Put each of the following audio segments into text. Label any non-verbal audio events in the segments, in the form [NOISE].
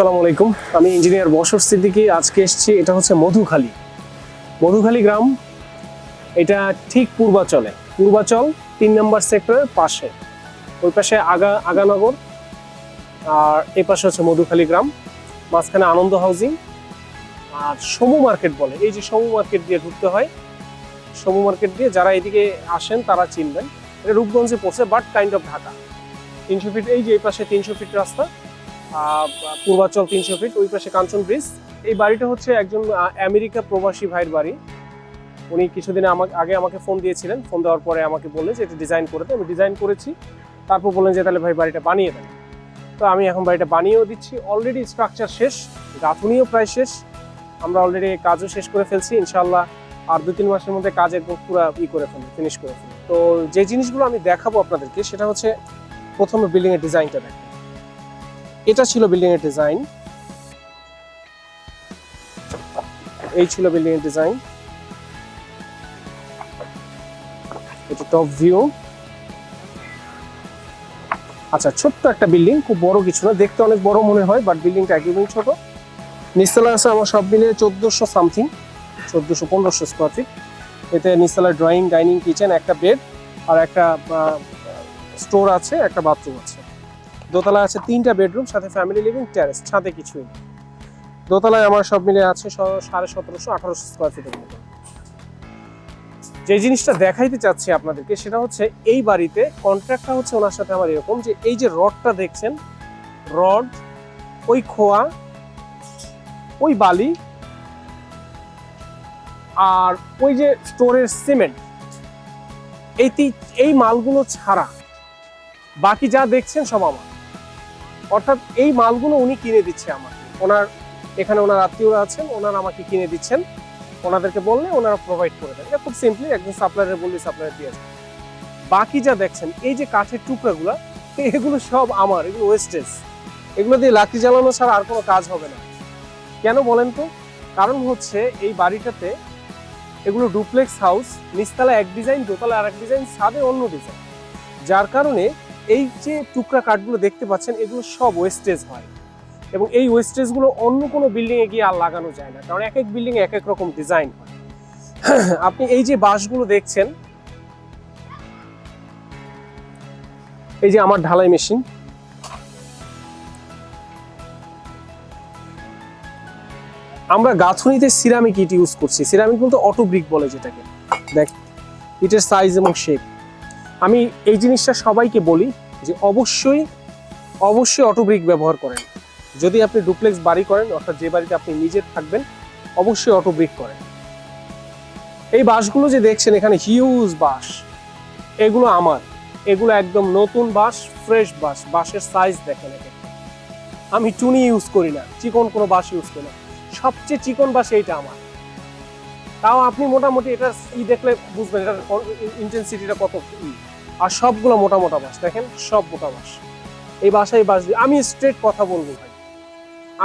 আসসালামু আলাইকুম। আমি ইঞ্জিনিয়ার বসর সিদ্দিকী, আজকে এসেছি, এটা হচ্ছে মধুখালী। মধুখালী গ্রাম, এটা ঠিক পূর্বাচলে। পূর্বাচল তিন নম্বর সেক্টরের পাশে। ওই পাশে আগা, আগানগর, আর এই পাশে হচ্ছে মধুখালী গ্রাম। মাঝখানে আনন্দ হাউজিং, আর সমু মার্কেট বলে। এই যে সমু মার্কেট দিয়ে ঢুকতে হয়, সমু মার্কেট দিয়ে যারা এদিকে আসেন, তারা চিনবেন। এটা রূপগঞ্জে পড়ছে বাট কাইন্ড অফ ঢাকা। তিনশো ফিট এই যে এই পাশে তিনশো ফিট রাস্তা পূর্বাচল তিনশো ফিট ওই পাশে কাঞ্চন ব্রিজ এই বাড়িটা হচ্ছে একজন আমেরিকা প্রবাসী ভাইয়ের বাড়ি। উনি কিছুদিন আমাকে, আগে আমাকে ফোন দিয়েছিলেন। ফোন দেওয়ার পরে আমাকে বললেন যে এটা ডিজাইন করে আমি ডিজাইন করেছি। তারপর বললেন যে তাহলে ভাই বাড়িটা বানিয়ে দেন। তো আমি এখন বাড়িটা বানিয়েও দিচ্ছি। অলরেডি স্ট্রাকচার শেষ। গাঁথুনিও প্রায় শেষ। আমরা অলরেডি কাজও শেষ করে ফেলছি। ইনশাল্লাহ আর দু তিন মাসের মধ্যে কাজ একদম পুরো ই করে ফেলব ফিনিশ করে ফেলব। তো যে জিনিসগুলো আমি দেখাবো আপনাদেরকে, সেটা হচ্ছে প্রথমে বিল্ডিংয়ের ডিজাইনটা দেখেন। এটা ছিল বিল্ডিং এর ডিজাইন এই ছিল বিল্ডিং এর ডিজাইন এটা টপ ভিউ আচ্ছা ছোট্ট একটা বিল্ডিং খুব বড় কিছু না। দেখতে অনেক বড় মনে হয় বাট বিল্ডিংটা একদমই ছোট। নিচতলা আছে আমার সব মিলিয়ে চোদ্দোশো সামথিং চোদ্দোশো পনেরোশো স্কোয়ার ফিট এতে নিচতলা ড্রয়িং ডাইনিং কিচেন একটা বেড আর একটা স্টোর আছে, একটা বাথরুম আছে। দোতলায় আছে তিনটা বেডরুম, সাথে ফ্যামিলি লিভিং টেরেস ছাদে কিছুই নেই। দোতলায় আমার সব মিলে আছে সাড়ে সতেরোশো, আঠারোশো স্কোয়ার ফিটের মতো। যে জিনিসটা দেখাইতে চাচ্ছি আপনাদেরকে, সেটা হচ্ছে এই বাড়িতে কন্ট্রাক্টটা হচ্ছে ওনার সাথে আমার এরকম যে এই যে রডটা দেখছেন, রড, ওই খোয়া, ওই বালি, আর ওই যে স্টোরের সিমেন্ট, এই এই মালগুলো ছাড়া। বাকি যা দেখছেন সব আমার। অর্থাৎ এই মালগুলো উনি কিনে দিচ্ছে আমাকে। ওনার, এখানে ওনার আত্মীয়রা আছেন, ওনারা আমাকে কিনে দিচ্ছেন। ওনাদেরকে বললে ওনারা প্রোভাইড করে দেন এটা খুব সিম্পলি একজন সাপ্লায়ারের বললে সাপ্লায়ার দিয়ে। বাকি যা দেখছেন, এই যে কাঠের টুকরাগুলো, এগুলো সব আমার, এগুলো ওয়েস্টেজ এগুলো দিয়ে লাকড়ি জ্বালানো ছাড়া আর কোনো কাজ হবে না। কেন বলেন তো? কারণ হচ্ছে এই বাড়িটাতে এগুলো ডুপ্লেক্স হাউস নিচতলা এক ডিজাইন দোতলা আর এক ডিজাইন ছাদে অন্য ডিজাইন যার কারণে এই যে টুকরা কাঠগুলো দেখতে পাচ্ছেন, এগুলো সব ওয়েস্টেজ হয়। এবং এই ওয়েস্টেজগুলো অন্য কোনো বিল্ডিংয়ে গিয়ে আর লাগানো যায় না, কারণ এক এক বিল্ডিং এক এক রকম ডিজাইন হয়। [CLEARS THROAT] আপনি এই যে বাঁশগুলো দেখছেন, এই যে আমার ঢালাই মেশিন আমরা গাঁথুনিতে সিরামিক ইট ইউজ করছি। সিরামিক বলতে অটো ব্রিক বলে যেটাকে। দেখ ইটের সাইজ এবং শেপ আমি এই জিনিসটা সবাইকে বলি যে অবশ্যই অবশ্যই অটো ব্রিক ব্যবহার করেন। যদি আপনি ডুপ্লেক্স বাড়ি করেন, অর্থাৎ যে বাড়িতে আপনি নিজে থাকবেন, অবশ্যই অটো ব্রিক করেন। এই বাঁশগুলো যে দেখছেন, এখানে হিউজ বাঁশ এগুলো আমার। এগুলো একদম নতুন বাঁশ ফ্রেশ বাঁশ বাঁশের সাইজ দেখেন একটা। আমি টুনি ইউজ করি না। চিকন কোনো বাঁশ ইউজ করি না। সবচেয়ে চিকন বাঁশ এইটা আমার। তাও আপনি মোটামুটি এটা ই দেখলে বুঝবেন? এটার ইন্টেন্সিটিটা কত? ই। আর সবগুলো মোটা মোটা বাঁশ। দেখেন, সব মোটা বাঁশ। এই বাসায় বাঁশ দিয়ে আমি স্ট্রেট কথা বলব ভাই।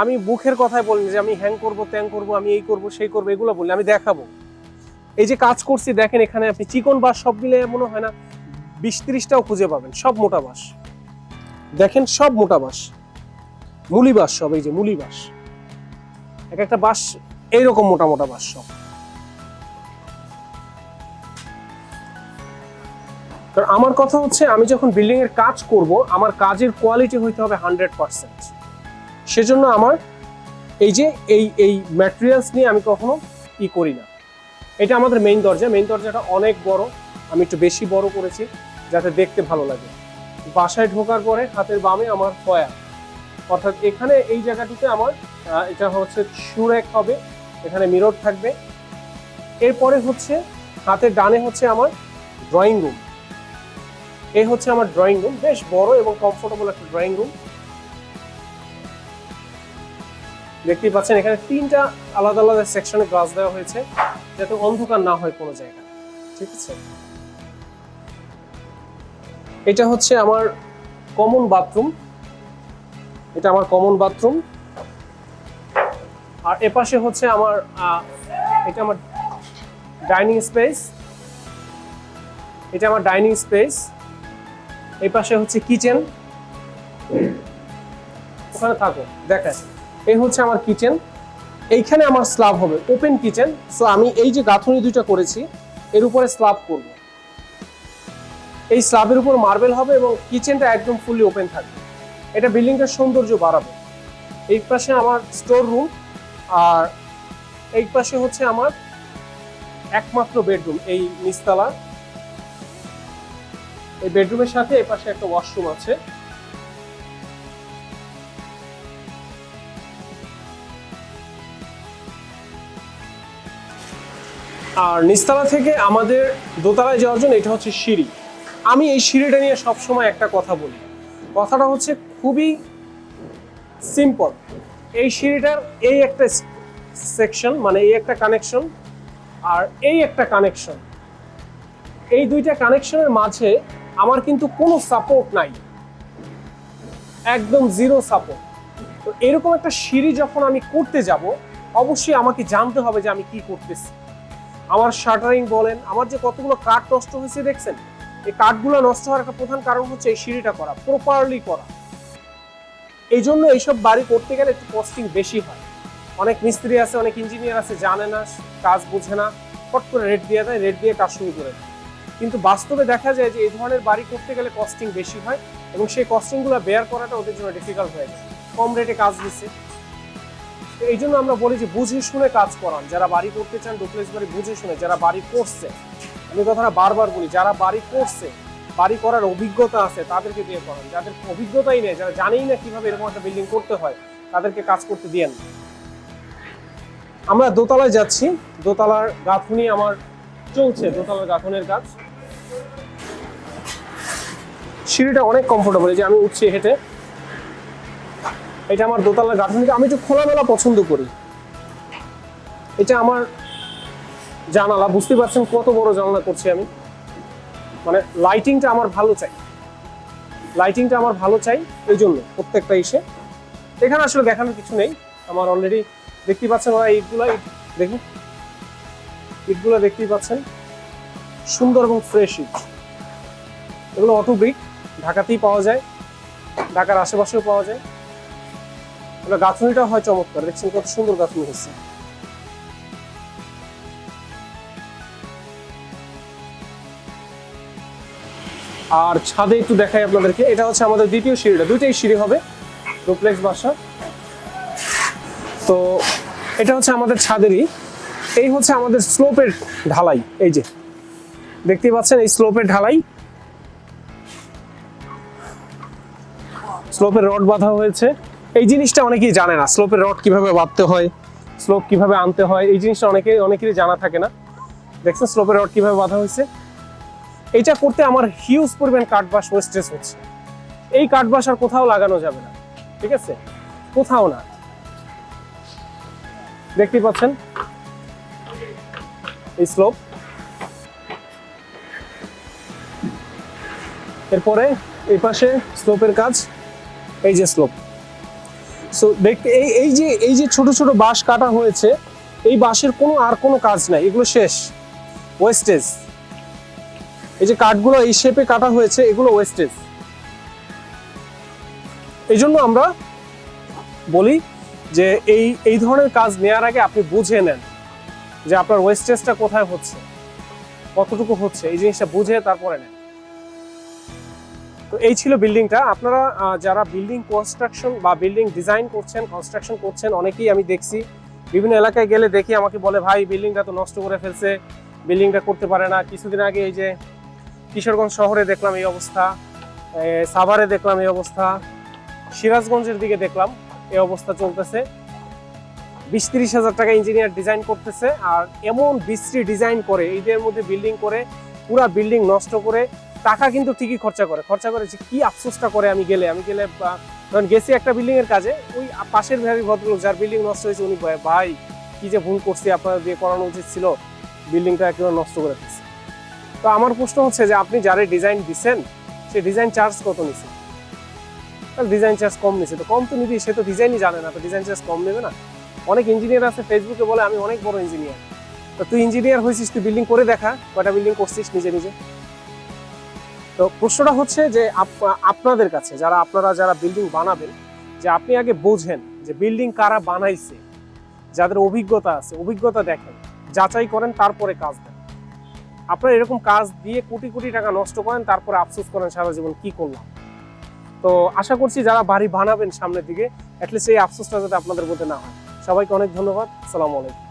আমি বুকের কথায় বলিনি যে আমি হ্যাং করব, ত্যাং করব, আমি এই করব, সেই করব, এগুলো বলি আমি দেখাবো। এই যে কাজ করছি, দেখেন এখানে আপনি চিকন বাঁশ সব মিলে মনে হয় না, বিশ ত্রিশটাও খুঁজে পাবেন। সব মোটা বাঁশ। দেখেন, সব মোটা বাঁশ। মুলি বাঁশ সব, এই যে মুলি বাঁশ। এক একটা বাঁশ এইরকম মোটা মোটা বাঁশ সব। কারণ আমার কথা হচ্ছে, আমি যখন বিল্ডিং এর কাজ করব, আমার কাজের কোয়ালিটি হইতে হবে হান্ড্রেড পার্সেন্ট সেজন্য আমার এই যে, এই এই ম্যাটেরিয়ালস নিয়ে আমি কখনো ই করি না। এটা আমাদের মেইন দরজা। মেইন দরজাটা অনেক বড়। আমি একটু বেশি বড় করেছি, যাতে দেখতে ভালো লাগে। বাসায় ঢোকার পরে হাতের বামে আমার ফয়া অর্থাৎ এখানে এই জায়গাটিতে আমার এটা হচ্ছে সুরেক হবে। এখানে মিরর থাকবে। এরপরে হচ্ছে, হাতের ডানে হচ্ছে আমার ড্রয়িং রুম এই হচ্ছে আমার ড্রয়িং রুম বেশ বড় এবং কমফোর্টেবল একটা ড্রয়িং রুম দেখতেই পাচ্ছেন, এখানে তিনটা আলাদা আলাদা সেকশনে গ্লাস দেওয়া হয়েছে, যাতে অন্ধকার না হয় কোনো জায়গা ঠিক আছে? এটা হচ্ছে আমার কমন বাথরুম এটা আমার কমন বাথরুম আর এপাশে হচ্ছে আমার এটা আমার ডাইনিং স্পেস এটা আমার ডাইনিং স্পেস এই পাশে হচ্ছে কিচেন। ওখানে থাকো দেখায় এই হচ্ছে আমার কিচেন। এইখানে আমার স্ল্যাব হবে, ওপেন কিচেন। সো আমি এই যে গাঁথনি দুইটা করেছি, এর উপরে স্ল্যাব করব। এই স্ল্যাবের উপর মার্বেল হবে এবং কিচেনটা একদম ফুললি ওপেন থাকবে। এটা বিল্ডিংটার সৌন্দর্য বাড়াবে। এই পাশে আমার স্টোর রুম আর এই পাশে হচ্ছে আমার একমাত্র বেডরুম এই নিচতলা। এই বেডরুমের সাথে এই পাশে একটা ওয়াশরুম আছে। আর নিচতলা থেকে আমাদের দোতলায় যাওয়ার জন্য এটা হচ্ছে সিঁড়ি। আমি এই সিঁড়িটা নিয়ে সবসময় একটা কথা বলি। কথাটা হচ্ছে খুবই সিম্পল এই সিঁড়িটার এই একটা সেকশন মানে এই একটা কানেকশন আর এই একটা কানেকশন এই দুইটা কানেকশনের মাঝে আমার কিন্তু কোনো সাপোর্ট নাই। একদম জিরো সাপোর্ট তো এরকম একটা সিঁড়ি যখন আমি করতে যাব, অবশ্যই আমাকে জানতে হবে যে আমি কি করতেছি। আমার শাটারিং বলেন, আমার যে কতগুলো কাঠ নষ্ট হয়েছে দেখছেন? এই কাঠগুলো নষ্ট হওয়ার একটা প্রধান কারণ হচ্ছে এই সিঁড়িটা করা প্রপারলি করা। এই জন্য এইসব বাড়ি করতে গেলে একটু কস্টিং বেশি হয়। অনেক মিস্ত্রি আছে, অনেক ইঞ্জিনিয়ার আছে, জানে না, কাজ বোঝে না, ফট করে রেট দিয়ে দেয় রেট দিয়ে কাজ শুরু করে দেয়। কিন্তু বাস্তবে দেখা যায় যে এই ধরনের বাড়ি করতে গেলে কস্টিং বেশি হয় এবং সেই কস্টিংগুলো বেয়ার করাটা ওদের জন্য ডিফিকাল্ট হয়ে যায়। কম রেটে কাজ দিচ্ছে। এই জন্য আমরা বলি যে বুঝে শুনে কাজ করান। যারা বাড়ি করতে চান ডুপ্লেক্স বাড়ি বুঝে শুনে যারা বাড়ি করছে, আমি কথাটা বারবার বলি, যারা বাড়ি করছে, বাড়ি করার অভিজ্ঞতা আছে, তাদেরকে দিয়ে করান। যাদের অভিজ্ঞতাই নেই, যারা জানেই না কীভাবে এরকম একটা বিল্ডিং করতে হয়, তাদেরকে কাজ করতে দিয়েন। আমরা দোতলায় যাচ্ছি। দোতলার গাঁথুনি আমার চলছে, দোতলার গাঁথনের কাজ। সিঁড়িটা অনেক কমফোর্টেবল যে আমি উঠছি হেঁটে। এটা আমার দোতলার গাঁথনি আমি একটু খোলামেলা পছন্দ করি। এটা আমার জানালা বুঝতে পারছেন কত বড় জানালা করছি আমি। মানে লাইটিংটা আমার ভালো চাই। লাইটিংটা আমার ভালো চাই, এই জন্য প্রত্যেকটা ইসে। এখানে আসলে দেখানোর কিছু নেই। আমার অলরেডি দেখতে পাচ্ছেন ওরা ইটগুলো, ইট দেখুন। ইটগুলো দেখতেই পাচ্ছেন। সুন্দর এবং ফ্রেশ ইট। এগুলো অটো ব্রিক ঢাকাতেই পাওয়া যায়, ঢাকার আশেপাশেও পাওয়া যায়। ওটা গাঁথনিটা হয় চমৎকার, দেখছেন কত সুন্দর গাঁথনি হচ্ছে। আর ছাদে একটু দেখাই আপনাদেরকে, এটা হচ্ছে আমাদের দ্বিতীয় সিঁড়িটা, দুইটাই সিঁড়ি হবে, ডুপ্লেক্স বাসা। তো এটা হচ্ছে আমাদের ছাদেরই, এই হচ্ছে আমাদের স্লোপের ঢালাই, এই যে দেখতে পাচ্ছেন এই স্লোপের ঢালাই। স্লোপের রড বাঁধা হয়েছে। এই জিনিসটা অনেকেই জানে না, স্লোপের রড কীভাবে বাঁধতে হয়, স্লোপ কীভাবে আনতে হয়, এই জিনিসটা অনেকে, অনেকেরই জানা থাকে না। দেখছেন স্লোপের রড কীভাবে বাঁধা হয়েছে? এটা করতে আমার হিউজ পরিমাণ কাঠবাস ওয়েস্টেজ হচ্ছে। এই কাঠবাস আর কোথাও লাগানো যাবে না, ঠিক আছে? কোথাও না। দেখতেই পাচ্ছেন? এই স্লোপ। এরপরে এই পাশে স্লোপের কাজ। এই যে স্লোপ সো দেখতে এই এই যে এই যে ছোট ছোট বাঁশ কাটা হয়েছে, এই বাঁশের কোনো আর কোনো কাজ নাই, এগুলো শেষ। ওয়েস্টেজ এই যে কাঠগুলো এই শেপে কাটা হয়েছে, এগুলো ওয়েস্টেজ এই জন্য আমরা বলি যে এই এই ধরনের কাজ নেওয়ার আগে আপনি বুঝে নেন যে আপনার ওয়েস্টেজটা কোথায় হচ্ছে, কতটুকু হচ্ছে, এই জিনিসটা বুঝে তারপরে নেন। তো এই ছিল বিল্ডিংটা। আপনারা যারা বিল্ডিং কনস্ট্রাকশন বা বিল্ডিং ডিজাইন করছেন কনস্ট্রাকশন করছেন, অনেকেই আমি দেখছি। বিভিন্ন এলাকায় গেলে দেখি, আমাকে বলে, ভাই, বিল্ডিংটা তো নষ্ট করে ফেলছে, বিল্ডিংটা করতে পারে না। কিছুদিন আগে এই যে কিশোরগঞ্জ শহরে দেখলাম এই অবস্থা সাভারে দেখলাম এই অবস্থা, সিরাজগঞ্জের দিকে দেখলাম, এই অবস্থা চলতেছে। বিশ তিরিশ হাজার টাকা ইঞ্জিনিয়ার ডিজাইন করতেছে, আর এমন বিশ্রী ডিজাইন করে এইদের মধ্যে বিল্ডিং করে, পুরা বিল্ডিং নষ্ট করে টাকা কিন্তু ঠিকই খরচা করে। খরচা করে যে কি আফসোসটা করে আমি গেলে। আমি গেলে ধরেন গেছি একটা বিল্ডিং এর কাজে, ওই পাশের ভাবি ভদ্রলোক, যার বিল্ডিং নষ্ট হয়েছে, উনি ভাই, কি যে ভুল করছি, আপনার দিয়ে করানো উচিত ছিল। বিল্ডিংটা একেবারে নষ্ট করে দিচ্ছে তো আমার প্রশ্ন হচ্ছে যে, আপনি যারে ডিজাইন দিচ্ছেন সে ডিজাইন চার্জ কত নিছে? ডিজাইন চার্জ কম নিছে। তো কম তো নিবি সে তো ডিজাইনই জানে না, তো ডিজাইন চার্জ কম নেবে না। অনেক ইঞ্জিনিয়ার আছে ফেসবুকে বলে, আমি অনেক বড় ইঞ্জিনিয়ার তো তুই ইঞ্জিনিয়ার হয়েছিস, তুই বিল্ডিং করে দেখা, কয়টা বিল্ডিং করছিস নিজে নিজে? তো প্রশ্নটা হচ্ছে যে আপ- আপনাদের কাছে, যারা আপনারা যারা বিল্ডিং বানাবেন, যে আপনি আগে বোঝেন যে বিল্ডিং কারা বানাইছে, যাদের অভিজ্ঞতা আছে, অভিজ্ঞতা দেখেন, যাচাই করেন, তারপরে কাজ দেন। আপনারা এরকম কাজ দিয়ে কোটি কোটি টাকা নষ্ট করেন, তারপরে আফসোস করেন সারা জীবন কি করলাম। তো আশা করছি যারা বাড়ি বানাবেন সামনের দিকে অ্যাটলিস্ট এই আফসোসটা যাতে আপনাদের মধ্যে না হয়। সবাইকে অনেক ধন্যবাদ। আসসালামু আলাইকুম।